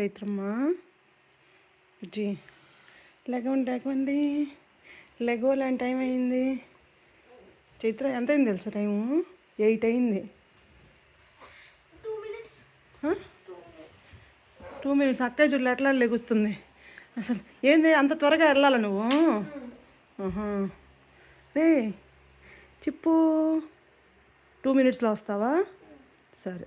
చైత్రమ్మ? G లెగవండి లెగవండి లెగో లాంటి టైం అయింది. చైత్ర ఎంత అయింది తెలుసా టైము? ఎయిట్ అయింది. Two minutes. అక్క చూడలే ఎట్లా లెగుస్తుంది. అసలు ఏంది అంత త్వరగా వెళ్ళాలా నువ్వు? రే చిప్పు. టూ మినిట్స్లో వస్తావా? సరే.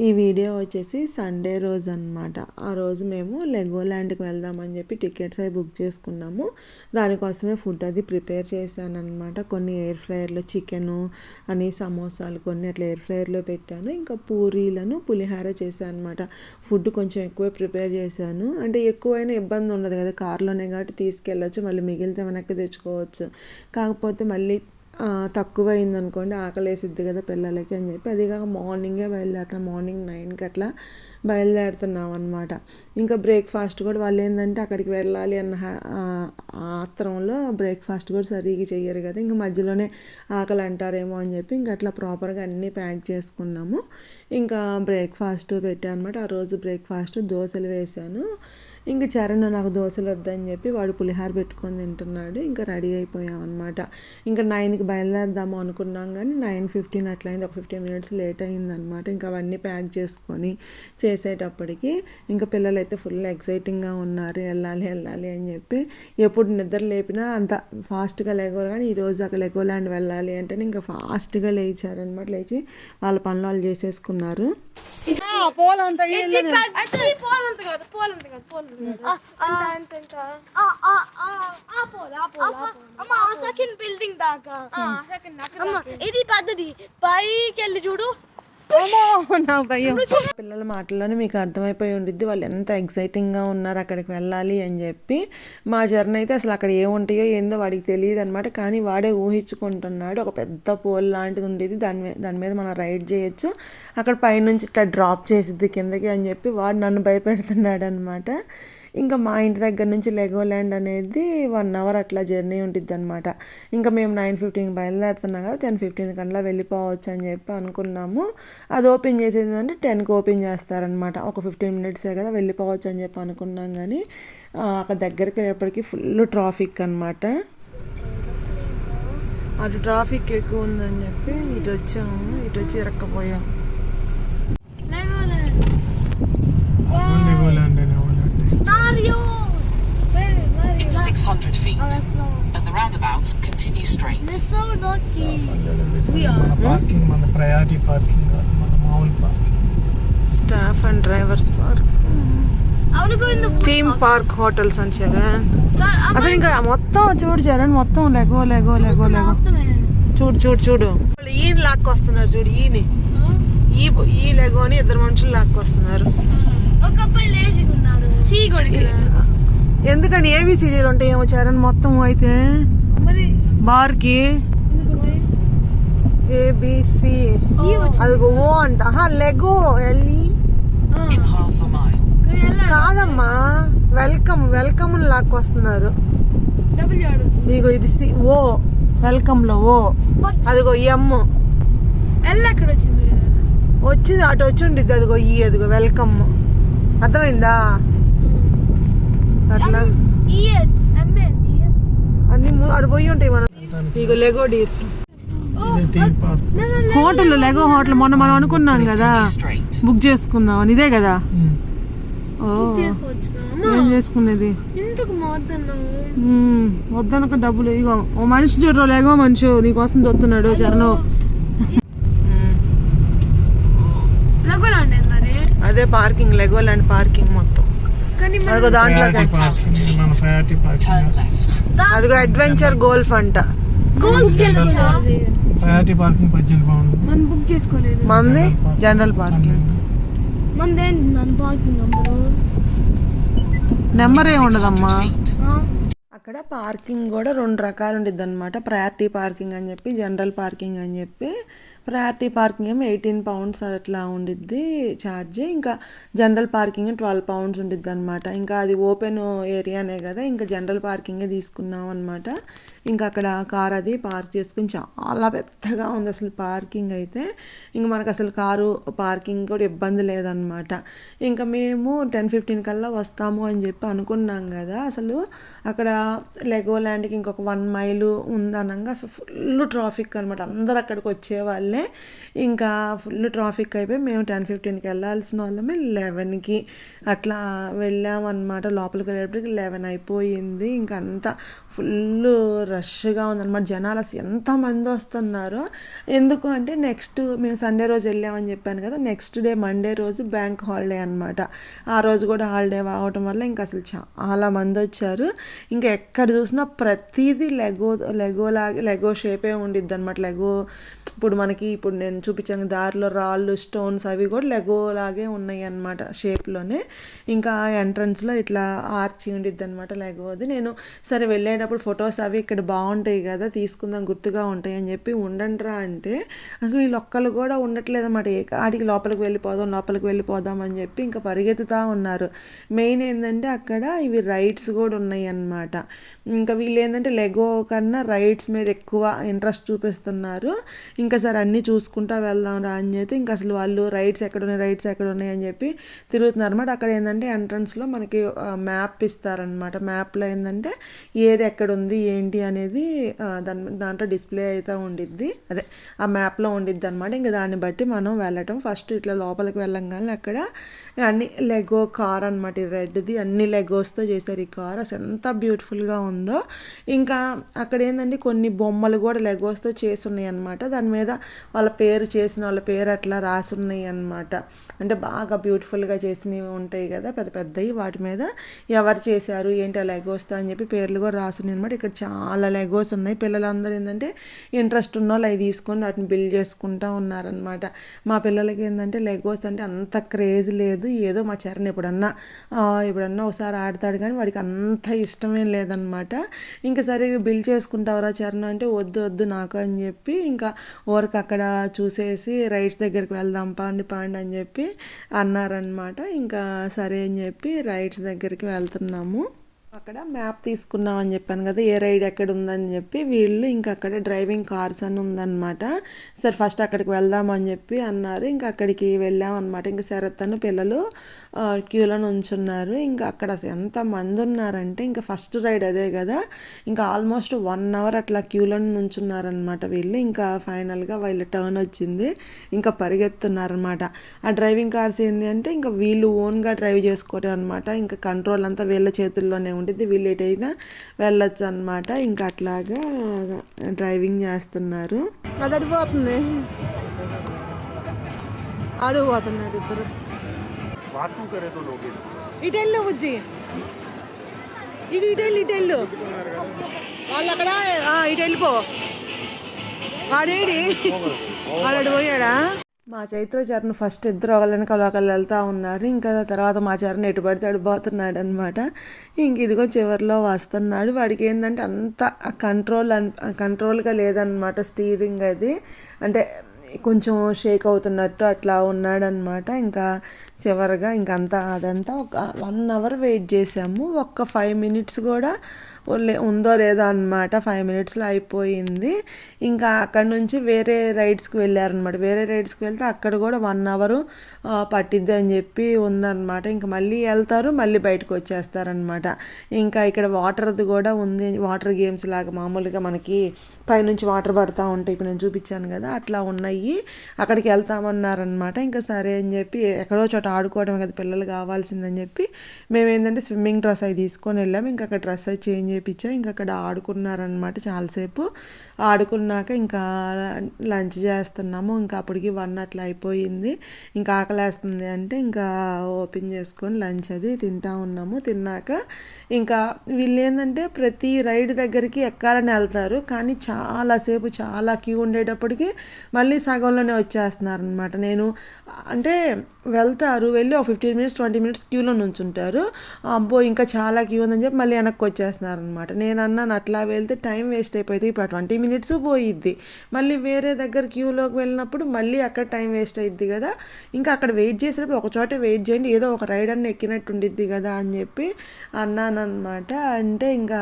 ఈ వీడియో వచ్చేసి సండే రోజు అనమాట ఆ రోజు మేము లెగోల్యాండ్కి వెళ్దామని చెప్పి టికెట్స్ అవి బుక్ చేసుకున్నాము. దానికోసమే ఫుడ్ అది ప్రిపేర్ చేశాను అనమాట కొన్ని ఎయిర్ ఫ్రైయర్లో చికెను అని సమోసాలు కొన్ని అట్లా ఎయిర్ ఫ్రైయర్లో పెట్టాను. ఇంకా పూరీలను పులిహార చేశాను అనమాట ఫుడ్ కొంచెం ఎక్కువ ప్రిపేర్ చేశాను. అంటే ఎక్కువైనా ఇబ్బంది ఉండదు కదా కార్లోనే కాబట్టి తీసుకెళ్ళచ్చు మళ్ళీ మిగిలితే వెనక్కి తెచ్చుకోవచ్చు. కాకపోతే మళ్ళీ తక్కువైంది తక్కువ అయింది అనుకోండి ఆకలేసిద్ది కదా పిల్లలకి అని చెప్పి. అది కాక మార్నింగే బయలుదేరుతాం మార్నింగ్ నైన్కి అట్లా బయలుదేరుతున్నాం అనమాట ఇంకా బ్రేక్ఫాస్ట్ కూడా వాళ్ళు ఏంటంటే అక్కడికి వెళ్ళాలి అన్న ఆత్రంలో బ్రేక్ఫాస్ట్ కూడా సరిగ్గా చెయ్యరు కదా. ఇంకా మధ్యలోనే ఆకలి అంటారేమో అని చెప్పి ఇంకా అట్లా ప్రాపర్గా అన్నీ ప్యాక్ చేసుకున్నాము. ఇంకా బ్రేక్ఫాస్ట్ పెట్టాను అనమాట ఆ రోజు బ్రేక్ఫాస్ట్ దోశలు వేశాను. ఇంక చరణ్ నాకు దోశలు వద్దని చెప్పి వాడు పులిహార పెట్టుకొని తింటున్నాడు. ఇంకా రెడీ అయిపోయాం అనమాట ఇంకా నైన్కి బయలుదేరదాము అనుకున్నాం కానీ నైన్ ఫిఫ్టీన్ అట్లయింది. ఒక ఫిఫ్టీన్ మినిట్స్ లేట్ అయిందనమాట ఇంకా అవన్నీ ప్యాక్ చేసుకొని చేసేటప్పటికి ఇంకా పిల్లలు అయితే ఫుల్ ఎక్సైటింగ్గా ఉన్నారు. వెళ్ళాలి వెళ్ళాలి అని చెప్పి ఎప్పుడు నిద్ర లేపినా అంత ఫాస్ట్గా లేగోరు కానీ ఈరోజు అక్కడ లెగోలాండ్ వెళ్ళాలి అంటే ఇంకా ఫాస్ట్గా లేచారనమాట లేచి వాళ్ళ పనులు వాళ్ళు చేసేసుకున్నారు. పోలంతా పోలంత కాదు పోలంత కాదు పోలంత సెకండ్ బిల్డింగ్ దాకా. ఇది పెద్దది పైకి వెళ్ళి చూడు. పిల్లల మాటల్లోనే మీకు అర్థమైపోయి ఉండిద్ది. వాళ్ళు ఎంత ఎక్సైటింగ్గా ఉన్నారు అక్కడికి వెళ్ళాలి అని చెప్పి. మా జర్నీ అయితే అసలు అక్కడ ఏముంటాయో ఏందో వాడికి తెలియదు అనమాట కానీ వాడే ఊహించుకుంటున్నాడు. ఒక పెద్ద పోల్ లాంటిది ఉండేది. దాని మీద దాని మీద మనం రైడ్ చేయొచ్చు. అక్కడ పైనుంచి ఇట్లా డ్రాప్ చేసిద్ది కిందకి అని చెప్పి వాడు నన్ను భయపెడుతున్నాడు అనమాట ఇంకా మా ఇంటి దగ్గర నుంచి లెగోల్యాండ్ అనేది వన్ అవర్ అట్లా జర్నీ ఉంటుంది అనమాట ఇంకా మేము నైన్ ఫిఫ్టీన్ బయలుదేరుతున్నాం కదా టెన్ ఫిఫ్టీన్ కల్లా వెళ్ళిపోవచ్చు అని చెప్పి అనుకున్నాము. అది ఓపెన్ చేసేది అంటే టెన్కి ఓపెన్ చేస్తారనమాట ఒక ఫిఫ్టీన్ మినిట్సే కదా వెళ్ళిపోవచ్చు అని చెప్పి అనుకున్నాం కానీ అక్కడ దగ్గరికి వెళ్ళేప్పటికీ ఫుల్ ట్రాఫిక్ అనమాట అటు ట్రాఫిక్ ఎక్కువ ఉందని చెప్పి ఇటు వచ్చాము ఇటు వచ్చి ఇరక్కపోయాం లెగోలాండ్ అనే వాళ్ళండి Mario In 600 feet. At the roundabout, continue straight. So naughty మన పార్కింగ్ మన ప్రయారిటీ పార్కింగ్ కాదు మన మామూలు parking staff and drivers park theme park hotels అని చరణ్ అసలు ఇంకా మొత్తం చూడు చరణ్ మొత్తం లెగో లెగో లెగో లెగో. చూడు చూడు చూడు. ఈయన లాక్కొస్తున్నారు చూడు ఈయన. ఈ ఈ లెగోని ఇద్దరు మనుషులు లాక్కొస్తున్నారు ఒక అబ్బాయి ఉన్నాడు. సీ కొడుకు ఎందుకని ఏబిసిడీలు ఉంటాయేమో చరణ్ మొత్తం అయితే? మరి బార్కి ఏబిసి అది ఓ అంట. Lego L. కాదమ్మా. వెల్కమ్ వెల్కమ్ లాక్కొస్తున్నారు. ఇదిగో ఇది సి ఓ. వెల్కమ్లో ఓ అదిగో ఎమ్. ఎల్ ఎక్కడ వచ్చింది? వచ్చింది అటు వచ్చి ఉండిద్ది అదిగో ఈ అదిగో వెల్కమ్. అర్థమైందా? అట్లా. అన్ని ము- అటు పోయి ఉంటాయి మనం. ఇగో Lego deers hotel Lego hotel మొన్న మనం అనుకున్నాం కదా. బుక్ చేసుకుందాం అని. ఇదే కదా? ఏం చేసుకునేది. వద్దనక డబ్బులు ఇగో ఓ మనిషి చూడరు లేగో మనిషి నీకోసం దొత్తున్నాడు చరణు. అదే పార్కింగ్ లెగో ల్యాండ్ పార్కింగ్ మొత్తం. అదిగో దాంట్లో ప్రయారిటీ పార్కింగ్ మన ప్రయారిటీ Turn పార్కింగ్ left. అదిగో అడ్వెంచర్ గోల్ఫ్ అంట ప్రయారిటీ పార్కింగ్ పద్దెనిమిది బాగుంది మనం బుక్ చేసుకోలేదు. మంది? జనరల్ పార్కింగ్ నంబరు నెంబర్ ఏ ఉండదమ్మా? 600 feet. అక్కడ పార్కింగ్ కూడా రెండు రకాలు ఉండిద్ది అనమాట ప్రయారిటీ పార్కింగ్ అని చెప్పి జనరల్ పార్కింగ్ అని చెప్పి ప్రయారిటీ పార్కింగ్ ఏమో ఎయిటీన్ పౌండ్స్ అట్లా ఉండిద్ది ఛార్జ్. ఇంకా జనరల్ పార్కింగ్ ట్వెల్వ్ పౌండ్స్ ఉండిద్ది అనమాట ఇంకా అది ఓపెన్ ఏరియానే కదా ఇంకా జనరల్ పార్కింగే తీసుకున్నాం అనమాట ఇంకా అక్కడ కార్ అది పార్క్ చేసుకుని చాలా పెద్దగా ఉంది అసలు పార్కింగ్ అయితే. ఇంక మనకు అసలు కారు పార్కింగ్ కూడా ఇబ్బంది లేదనమాట ఇంకా మేము టెన్ ఫిఫ్టీన్ కల్లా వస్తాము అని చెప్పి అనుకున్నాం కదా. అసలు అక్కడ లెగో ల్యాండ్కి ఇంకొక వన్ మైలు ఉందనంగా అసలు ఫుల్ ట్రాఫిక్ అనమాట అందరు అక్కడికి వచ్చేవాళ్ళు. వాళ్ళే ఇంకా ఫుల్ ట్రాఫిక్ అయిపోయి మేము టెన్ ఫిఫ్టీన్కి వెళ్ళాల్సిన వాళ్ళమే లెవెన్కి అట్లా వెళ్ళామన్నమాట. లోపలికి వెళ్ళేటప్పటికి లెవెన్ అయిపోయింది. ఇంకా అంతా ఫుల్ రష్గా ఉందన్నమాట. జనాలు అసలు ఎంతమంది వస్తున్నారో? ఎందుకు అంటే నెక్స్ట్ మేము సండే రోజు వెళ్ళామని చెప్పాను కదా నెక్స్ట్ డే మండే రోజు బ్యాంక్ హాలిడే అనమాట ఆ రోజు కూడా హాలిడే అవటం వల్ల ఇంకా అసలు చాలా మంది వచ్చారు. ఇంకా ఎక్కడ చూసినా ప్రతిదీ లెగో లెగో లాగే లెగో షేపే ఉండిద్ది అనమాట లెగో ఇప్పుడు మనకి ఇప్పుడు నేను చూపించిన దారిలో రాళ్ళు స్టోన్స్ అవి కూడా లెగో లాగే ఉన్నాయి అనమాట షేప్లోనే ఇంకా ఎంట్రన్స్లో ఇట్లా ఆర్చి ఉండిద్ది అనమాట లెగోది నేను సరే వెళ్ళేటప్పుడు ఫొటోస్ అవి ఇక్కడ బాగుంటాయి కదా తీసుకుందాం గుర్తుగా ఉంటాయి అని చెప్పి ఉండండిరా అంటే అసలు వీళ్ళు ఒక్కళ్ళు కూడా ఉండట్లేదు అనమాట ఆడికి లోపలికి వెళ్ళిపోదాం లోపలికి వెళ్ళిపోదాం అని చెప్పి ఇంకా పరిగెత్తుతూ ఉన్నారు. మెయిన్ ఏంటంటే అక్కడ ఇవి రైడ్స్ కూడా ఉన్నాయి అన్నమాట. ఇంకా వీళ్ళు ఏంటంటే లెగో కన్నా రైడ్స్ మీద ఎక్కువ ఇంట్రెస్ట్ చూపిస్తున్నారు. ఇంకా సరే అన్ని చూసుకుంటా వెళ్దాం రా అని చెప్పి ఇంకా అసలు వాళ్ళు రైడ్స్ ఎక్కడ ఉన్నాయి రైడ్స్ ఎక్కడ ఉన్నాయి అని చెప్పి తిరుగుతున్నారు అనమాట అక్కడ ఏంటంటే ఎంట్రన్స్లో మనకి మ్యాప్ ఇస్తారనమాట మ్యాప్లో ఏంటంటే ఏది ఎక్కడ ఉంది ఏంటి అనేది దాని దాంట్లో డిస్ప్లే అయితే ఉండిద్ది. అదే ఆ మ్యాప్లో ఉండిద్ది అనమాట ఇంకా దాన్ని బట్టి మనం వెళ్ళటం. ఫస్ట్ ఇట్లా లోపలికి వెళ్ళంగానే అక్కడ అన్ని లెగో కార్ అనమాట ఈ రెడ్ది అన్ని లెగోస్తో చేశారు ఈ కార్. అసలు ఎంత బ్యూటిఫుల్గా ఉందో. ఇంకా అక్కడ ఏంటంటే కొన్ని బొమ్మలు కూడా లెగోస్తో చేసి ఉన్నాయి అనమాట దాని మీద వాళ్ళ పేరు చేసిన వాళ్ళ పేరు అట్లా రాసున్నాయి అనమాట అంటే బాగా బ్యూటిఫుల్గా చేసినవి ఉంటాయి కదా పెద్ద పెద్దవి. వాటి మీద ఎవరు చేశారు ఏంటి ఆ లెగోస్తో అని చెప్పి పేర్లు కూడా రాసున్నాయి అనమాట ఇక్కడ చాలా లెగోస్ ఉన్నాయి. పిల్లలందరూ ఏంటంటే ఇంట్రెస్ట్ ఉన్న వాళ్ళు అవి తీసుకొని వాటిని బిల్డ్ చేసుకుంటూ ఉన్నారనమాట మా పిల్లలకి ఏంటంటే లెగోస్ అంటే అంత క్రేజ్ లేదు. ఏదో మా చరణ్ ఎప్పుడన్నా ఎప్పుడన్నా ఒకసారి ఆడతాడు కానీ వాడికి అంత ఇష్టమేం లేదనమాట ఇంకా సరే బిల్డ్ చేసుకుంటావరా చరణ్ అంటే వద్దు వద్దు నాకు అని చెప్పి ఇంకా ఊరికి అక్కడ అక్కడ చూసేసి రైడ్స్ దగ్గరికి వెళ్దాం పాండి పాండి అని చెప్పి అన్నారనమాట ఇంకా సరే అని చెప్పి రైడ్స్ దగ్గరికి వెళ్తున్నాము. అక్కడ మ్యాప్ తీసుకున్నాం అని చెప్పాను కదా ఏ రైడ్ ఎక్కడ ఉందని చెప్పి వీళ్ళు ఇంకా అక్కడ డ్రైవింగ్ కార్స్ అని ఉందన్నమాట. సరే ఫస్ట్ అక్కడికి వెళ్దాం అని చెప్పి అన్నారు. ఇంకా అక్కడికి వెళ్ళాం అనమాట ఇంకా శరత్ పిల్లలు క్యూలో నుంచున్నారు. ఇంకా అక్కడ ఎంత మంది ఉన్నారంటే ఇంకా ఫస్ట్ రైడ్ అదే కదా. ఇంకా ఆల్మోస్ట్ వన్ అవర్ అట్లా క్యూలో నుంచున్నారనమాట వీళ్ళు. ఇంకా ఫైనల్గా వీళ్ళ టర్న్ వచ్చింది. ఇంకా పరిగెత్తున్నారనమాట ఆ డ్రైవింగ్ కార్స్ ఏంటి అంటే ఇంకా వీళ్ళు ఓన్గా డ్రైవ్ చేసుకోవటం అనమాట ఇంకా కంట్రోల్ అంతా వీళ్ళ చేతుల్లోనే ఉంటుంది వీళ్ళు ఎటైనా వెళ్ళొచ్చు అనమాట ఇంకా అట్లాగా డ్రైవింగ్ చేస్తున్నారు. అది అడిపోతుంది అడిగిపోతున్నాడు ఇద్దరు ఇటు వెళ్ళు బుజ్జి. ఇటు ఇటు వెళ్ళు ఇటు వెళ్ళు వాళ్ళు అక్కడ ఇటు వెళ్ళిపో వాడేడి? వాడు పోయాడా? మా చైత్ర చరణ్ ఫస్ట్ ఇద్దరు ఒకళ్ళని ఒకళ్ళు వెళ్తూ ఉన్నారు. ఇంకా తర్వాత మా చరణ్ ఎటు పడితే అడిపోతున్నాడు అనమాట ఇంక ఇదిగో చివరిలో వస్తున్నాడు. వాడికి ఏంటంటే అంత కంట్రోల్ అన్ కంట్రోల్గా లేదనమాట స్టీరింగ్ అది. అంటే కొంచెం షేక్ అవుతున్నట్టు అట్లా ఉన్నాడనమాట ఇంకా చివరిగా ఇంకంతా అదంతా ఒక వన్ అవర్ వెయిట్ చేసాము. ఒక్క ఫైవ్ మినిట్స్ కూడా ఉందో లేదో అనమాట ఫైవ్ మినిట్స్లో అయిపోయింది. ఇంకా అక్కడ నుంచి వేరే రైడ్స్కి వెళ్ళారనమాట వేరే రైడ్స్కి వెళ్తే అక్కడ కూడా వన్ అవర్ పట్టిద్ది అని చెప్పి ఉందన్నమాట. ఇంకా మళ్ళీ వెళ్తారు మళ్ళీ బయటకు వచ్చేస్తారనమాట ఇంకా ఇక్కడ వాటర్ది కూడా ఉంది. వాటర్ గేమ్స్ లాగా మామూలుగా మనకి పైనుంచి వాటర్ పడతా ఉంటాయి ఇప్పుడు నేను చూపించాను కదా అట్లా ఉన్నాయి. అక్కడికి వెళ్తామన్నారనమాట ఇంకా సరే అని చెప్పి ఎక్కడో చోట ఆడుకోవడం కదా పిల్లలు కావాల్సిందని చెప్పి మేము ఏంటంటే స్విమ్మింగ్ డ్రెస్ అవి తీసుకొని వెళ్ళాము ఇంకా అక్కడ డ్రెస్ అవి చేంజ్ చేయించాం ఇంకా అక్కడ ఆడుకున్నారనమాట చాలాసేపు. ఆడుకున్నాక ఇంకా లంచ్ చేస్తున్నాము. ఇంకా అప్పటికి వన్ అట్లా అయిపోయింది. ఇంకా ఆకలేస్తుంది అంటే ఇంకా ఓపెన్ చేసుకొని లంచ్ అది తింటా ఉన్నాము. తిన్నాక ఇంకా వీళ్ళు ఏంటంటే ప్రతి రైడ్ దగ్గరికి ఎక్కాలని వెళ్తారు. కానీ చాలాసేపు చాలా క్యూ ఉండేటప్పటికి మళ్ళీ సగంలోనే వచ్చేస్తున్నారనమాట నేను అంటే వెళ్తారు వెళ్ళి ఒక ఫిఫ్టీన్ మినిట్స్ ట్వంటీ మినిట్స్ క్యూలో నుంచుంటారు. అబ్బో ఇంకా చాలా క్యూ ఉందని చెప్పి మళ్ళీ వెనక్కి వచ్చేస్తున్నారనమాట నేను అన్నాను అట్లా వెళ్తే టైం వేస్ట్ అయిపోయింది ఇప్పుడు ట్వంటీ మినిట్స్ పోయిద్ది. మళ్ళీ వేరే దగ్గర క్యూలోకి వెళ్ళినప్పుడు మళ్ళీ అక్కడ టైం వేస్ట్ అయిద్ది కదా. ఇంకా అక్కడ వెయిట్ చేసినప్పుడు ఒకచోటే వెయిట్ చేయండి ఏదో ఒక రైడ్ అన్న ఎక్కినట్టు ఉండిద్ది కదా అని చెప్పి అన్నాను అనమాట అంటే ఇంకా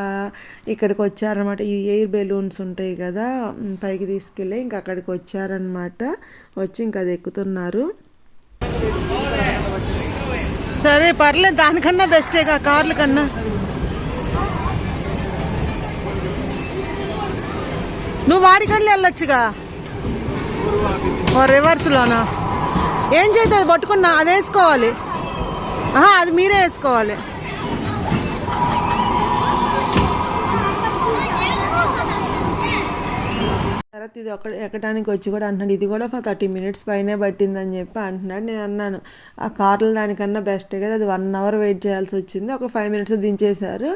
ఇక్కడికి వచ్చారనమాట ఈ ఎయిర్ బెలూన్స్ ఉంటాయి కదా పైకి తీసుకెళ్ళి ఇంకా అక్కడికి వచ్చారనమాట వచ్చి ఇంకా అది ఎక్కుతున్నారు. సరే పర్లేదు దానికన్నా బెస్టేగా కార్ల కన్నా. నువ్వు వాడికల్లి వెళ్ళొచ్చుగా? ఓ రివర్స్లోనా ఏం చేస్తుంది అది పట్టుకున్నా అది వేసుకోవాలి. ఆహా అది మీరే వేసుకోవాలి. తర్వాత ఇది ఒక ఎక్కడానికి వచ్చి కూడా అంటున్నాడు ఇది కూడా ఫర్ థర్టీ మినిట్స్ పైనే పట్టిందని చెప్పి అంటున్నాడు. నేను అన్నాను ఆ కార్లు దానికన్నా బెస్ట్ కదా అది వన్ అవర్ వెయిట్ చేయాల్సి వచ్చింది ఒక ఫైవ్ మినిట్స్ దించేశారు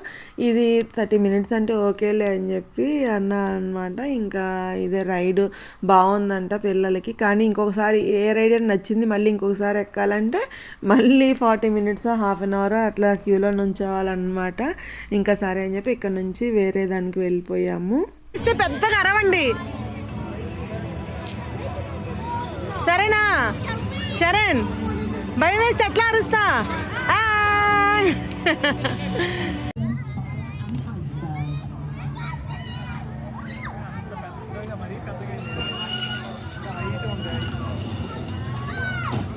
ఇది థర్టీ మినిట్స్ అంటే ఓకేలే అని చెప్పి అన్నా అనమాట ఇంకా ఇదే రైడ్ బాగుందంట పిల్లలకి. కానీ ఇంకొకసారి ఏ రైడ్ అని నచ్చింది మళ్ళీ ఇంకొకసారి ఎక్కాలంటే మళ్ళీ forty minutes half an hour అట్లా క్యూలో నుంచోవాలన్నమాట. ఇంకా సరే అని చెప్పి ఇక్కడ నుంచి వేరే దానికి వెళ్ళిపోయాము. పెద్ద నరవండి సరేనా చరణ్ భయం వేస్తే ఎట్లా అరుస్తా ఆయ్.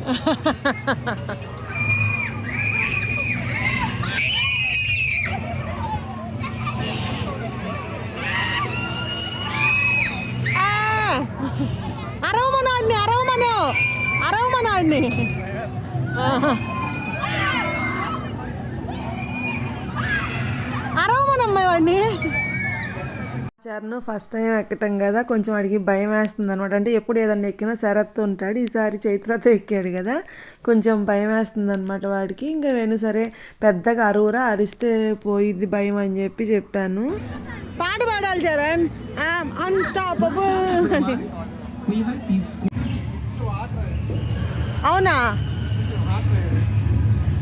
ఆ! అరవమను ఆడిని అరవమను అమ్మాయి వాడిని చరణ్ ఫస్ట్ టైం ఎక్కటం కదా కొంచెం అడిగి భయం వేస్తుంది అనమాట అంటే ఎప్పుడు ఏదన్నా ఎక్కినా శరత్ ఉంటాడు ఈసారి చైత్రతో ఎక్కాడు కదా కొంచెం భయం వేస్తుంది అనమాట వాడికి. ఇంకా నేను సరే పెద్దగా అరువురా అరిస్తే పోయిద్ది భయం అని చెప్పి చెప్పాను. పాట పాడాలి చరణ్. అన్స్టాపబుల్ అవునా?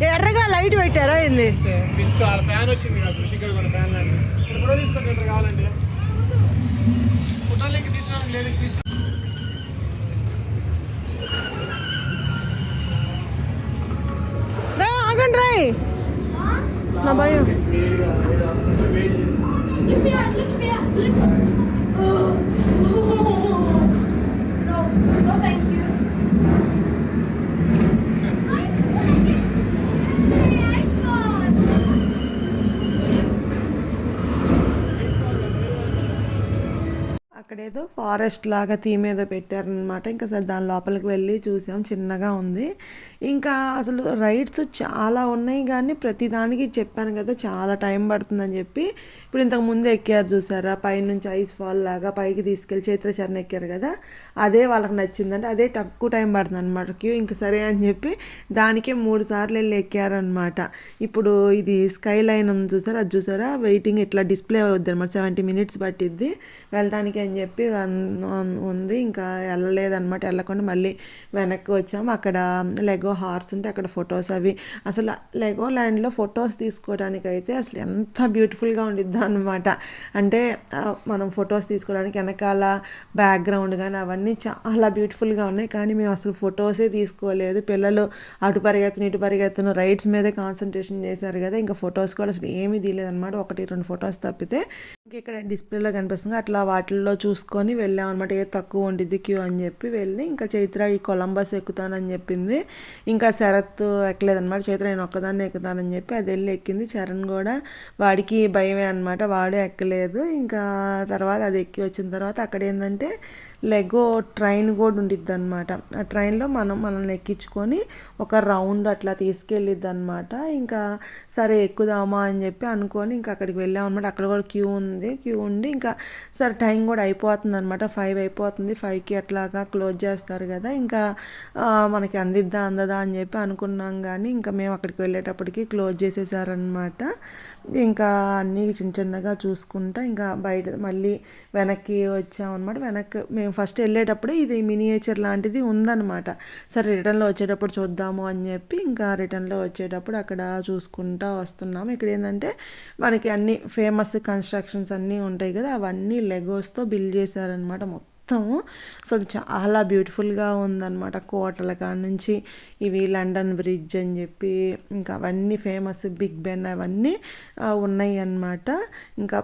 ఎర్రగా లైట్ పెట్టారా ఏంది? ఫ్యాన్ వచ్చింది కావాలండి రా ఆగండి రాయ్ నా భయం. అక్కడ ఏదో ఫారెస్ట్ లాగా థీమ్ ఏదో పెట్టారనమాట ఇంకా సరే దాని లోపలికి వెళ్ళి చూసాం. చిన్నగా ఉంది. ఇంకా అసలు రైడ్స్ చాలా ఉన్నాయి కానీ ప్రతిదానికి చెప్పాను కదా చాలా టైం పడుతుందని చెప్పి. ఇప్పుడు ఇంతకు ముందు ఎక్కారు చూసారా? పైనుంచి ఐస్ ఫాల్ లాగా పైకి తీసుకెళ్ళి చైత్రచరణ ఎక్కారు కదా అదే వాళ్ళకి నచ్చిందంటే అదే తక్కువ టైం పడుతుంది అనమాట క్యూ ఇంకా సరే అని చెప్పి దానికే మూడు సార్లు వెళ్ళి ఎక్కారనమాట ఇప్పుడు ఇది స్కై లైన్ ఉంది చూసారా? అది చూసారా? వెయిటింగ్ ఇట్లా డిస్ప్లే అవుద్ది అనమాట సెవెంటీ మినిట్స్ పట్టిద్ది వెళ్ళడానికి అని చెప్పి ఉంది. ఇంకా వెళ్ళలేదన్నమాట. వెళ్ళకుండా మళ్ళీ వెనక్కి వచ్చాము. అక్కడ లెగో హార్స్ ఉంటే అక్కడ ఫొటోస్ అవి. అసలు లెగో ల్యాండ్లో ఫొటోస్ తీసుకోవడానికి అయితే అసలు ఎంత బ్యూటిఫుల్గా ఉండిద్దా అనమాట అంటే మనం ఫొటోస్ తీసుకోవడానికి వెనకాల బ్యాక్గ్రౌండ్ కానీ అవన్నీ చాలా బ్యూటిఫుల్గా ఉన్నాయి. కానీ మేము అసలు ఫొటోసే తీసుకోలేదు. పిల్లలు అటు పరిగెత్తను ఇటు పరిగెత్తను రైడ్స్ మీదే కాన్సన్ట్రేషన్ చేశారు కదా. ఇంకా ఫొటోస్ కూడా అసలు ఏమీ తీయలేదన్నమాట ఒకటి రెండు ఫొటోస్ తప్పితే ఇక్కడ డిస్ప్లేలో కనిపిస్తుంది. అట్లా వాటిల్లో చూసుకొని వెళ్ళాం అనమాట ఏ తక్కువ ఉండిద్ది క్యూ అని చెప్పి వెళ్ళి ఇంకా చైత్ర ఈ కొలంబస్ ఎక్కుతానని చెప్పింది. ఇంకా శరత్ ఎక్కలేదన్నమాట. చైత్ర నేను ఒక్కదాన్ని ఎక్కుతానని చెప్పి అది వెళ్ళి ఎక్కింది. చరణ్ కూడా వాడికి భయమే అనమాట వాడు ఎక్కలేదు. ఇంకా తర్వాత అది ఎక్కి వచ్చిన తర్వాత అక్కడ ఏంటంటే లెగో ట్రైన్ కూడా ఉండిద్ది అనమాట ఆ ట్రైన్లో మనం మనల్ని ఎక్కించుకొని ఒక రౌండ్ అట్లా తీసుకెళ్ళిద్ది అనమాట ఇంకా సరే ఎక్కుదామా అని చెప్పి అనుకొని ఇంకా అక్కడికి వెళ్ళాం అనమాట అక్కడ కూడా క్యూ ఉంది. క్యూ ఉండి ఇంకా సరే టైం కూడా అయిపోతుంది అనమాట ఫైవ్ అయిపోతుంది. ఫైవ్కి అట్లాగా క్లోజ్ చేస్తారు కదా. ఇంకా మనకి అందిద్దా అందదా అని చెప్పి అనుకున్నాం కానీ ఇంకా మేము అక్కడికి వెళ్ళేటప్పటికి క్లోజ్ చేసేసారనమాట ఇంకా అన్నీ చిన్న చిన్నగా చూసుకుంటా ఇంకా బయట మళ్ళీ వెనక్కి వచ్చామన్నమాట. వెనక్కి మేము ఫస్ట్ వెళ్ళేటప్పుడే ఇది మినియేచర్ లాంటిది ఉందన్నమాట. సరే రిటర్న్లో వచ్చేటప్పుడు చూద్దాము అని చెప్పి ఇంకా రిటర్న్లో వచ్చేటప్పుడు అక్కడ చూసుకుంటా వస్తున్నాము. ఇక్కడ ఏంటంటే మనకి అన్ని ఫేమస్ కన్స్ట్రక్షన్స్ అన్నీ ఉంటాయి కదా అవన్నీ లెగోస్తో బిల్డ్ చేశారనమాట మొత్తం. అసలు చాలా బ్యూటిఫుల్గా ఉందన్నమాట కోటల కాడ నుంచి. ఇవి లండన్ బ్రిడ్జ్ అని చెప్పి ఇంకా అవన్నీ ఫేమస్ బిగ్ బెన్ అవన్నీ ఉన్నాయి అన్నమాట. ఇంకా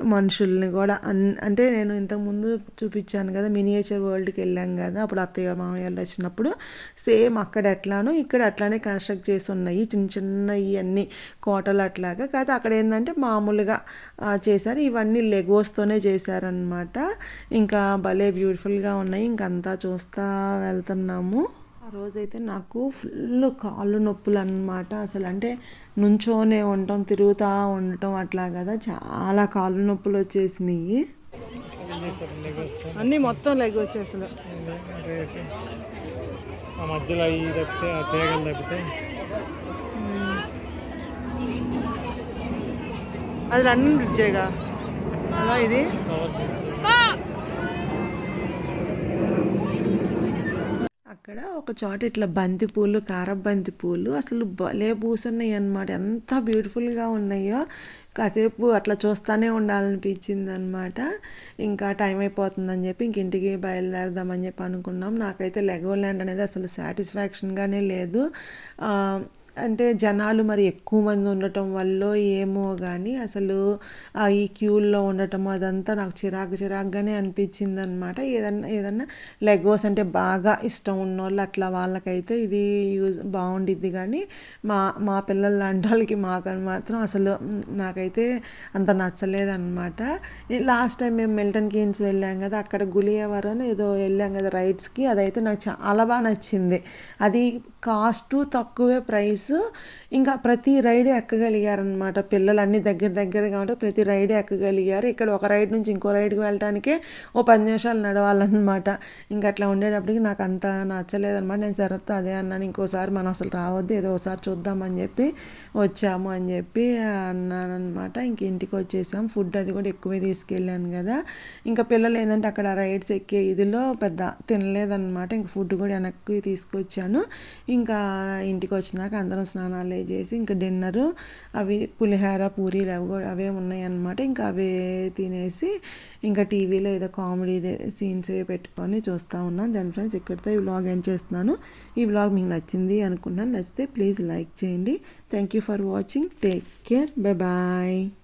మనుషుల్ని కూడా అన్ అంటే నేను ఇంతకుముందు చూపించాను కదా మినియేచర్ వరల్డ్కి వెళ్ళాం కదా అప్పుడు అత్తయ్య మామయ్య వాళ్ళు వచ్చినప్పుడు సేమ్ అక్కడ ఎట్లానో ఇక్కడ అట్లానే కన్స్ట్రక్ట్ చేసి ఉన్నాయి చిన్న చిన్న ఇవన్నీ కోటలు అట్లాగా. కాకపోతే అక్కడ ఏంటంటే మామూలుగా చేశారు. ఇవన్నీ లెగోస్తోనే చేశారనమాట ఇంకా భలే బ్యూటిఫుల్గా ఉన్నాయి. ఇంకంతా చూస్తూ వెళ్తున్నాము. రోజైతే నాకు ఫుల్ కాళ్ళు నొప్పులు అనమాట అసలు అంటే నుంచోనే ఉండటం తిరుగుతూ ఉండటం అట్లా కదా. చాలా కాళ్ళు నొప్పులు వచ్చేసినాయి. అన్నీ మొత్తం లెగోస్ అసలు. రేట్ ఆ మధ్యలో అవి తప్పితే ఆ తీగలు తప్పితే. అది లండన్ బ్రిడ్జేగా? అలా ఇది కవర్ చేసి అక్కడ ఒక చోట ఇట్లా బంతి పూలు కారబంతి బంతి పూలు అసలు భలే పూసున్నాయి అన్నమాట. ఎంత బ్యూటిఫుల్గా ఉన్నాయో. కాసేపు అట్లా చూస్తూనే ఉండాలనిపించింది అనమాట ఇంకా టైం అయిపోతుందని చెప్పి ఇంక ఇంటికి బయలుదేరదామని చెప్పి అనుకున్నాం. నాకైతే లెగోల్యాండ్ అనేది అసలు సాటిస్ఫాక్షన్గానే లేదు. అంటే జనాలు మరి ఎక్కువ మంది ఉండటం వల్ల ఏమో కానీ అసలు ఈ క్యూల్లో ఉండటం అదంతా నాకు చిరాకు చిరాకుగానే అనిపించింది అనమాట ఏదన్నా ఏదన్నా లెగోస్ అంటే బాగా ఇష్టం ఉన్నోళ్ళు అట్లా వాళ్ళకైతే ఇది యూజ్ బాగుండిద్ది కానీ మా మా పిల్లలు లాంటి వాళ్ళకి మాకని మాత్రం అసలు నాకైతే అంత నచ్చలేదన్నమాట. లాస్ట్ టైం మేము మిల్టన్ కీన్స్ వెళ్ళాం కదా అక్కడ గులియవరం ఏదో వెళ్ళాం కదా రైడ్స్కి అదైతే నాకు చాలా బాగా నచ్చింది. అది కాస్టు తక్కువే ప్రైస్. ఇంకా ప్రతి రైడ్ ఎక్కగలిగారనమాట పిల్లలు అన్ని దగ్గర దగ్గర కాబట్టి ప్రతి రైడ్ ఎక్కగలిగారు. ఇక్కడ ఒక రైడ్ నుంచి ఇంకో రైడ్కి వెళ్ళటానికే ఓ పది నిమిషాలు నడవాలన్నమాట. ఇంకా అట్లా ఉండేటప్పటికి నాకు అంత నచ్చలేదన్నమాట. నేను సరత్తో అదే అన్నాను ఇంకోసారి మనం అసలు రావద్దు ఏదో ఒకసారి చూద్దామని చెప్పి వచ్చాము అని చెప్పి అన్నాను అనమాట ఇంక ఇంటికి వచ్చేసాం. ఫుడ్ అది కూడా ఎక్కువే తీసుకెళ్ళాను కదా. ఇంకా పిల్లలు ఏంటంటే అక్కడ రైడ్స్ ఎక్కే ఇదిలో పెద్ద తినలేదన్నమాట. ఇంక ఫుడ్ కూడా వెనక్కి తీసుకొచ్చాను. ఇంకా ఇంటికి వచ్చినాక అందరం స్నానాలు చేసి ఇంకా డిన్నరు అవి పులిహోర పూరీలు అవి కూడా అవే ఉన్నాయి అన్నమాట ఇంకా అవే తినేసి ఇంకా టీవీలో ఏదో కామెడీ సీన్స్ పెట్టుకొని చూస్తూ ఉన్నాను దాని ఫ్రెండ్స్ ఇక్కడితో ఈ వ్లాగ్ ఎండ్ చేస్తున్నాను. ఈ వ్లాగ్ మీకు నచ్చింది అనుకున్నాను. నచ్చితే ప్లీజ్ లైక్ చేయండి. Thank you for watching take care bye bye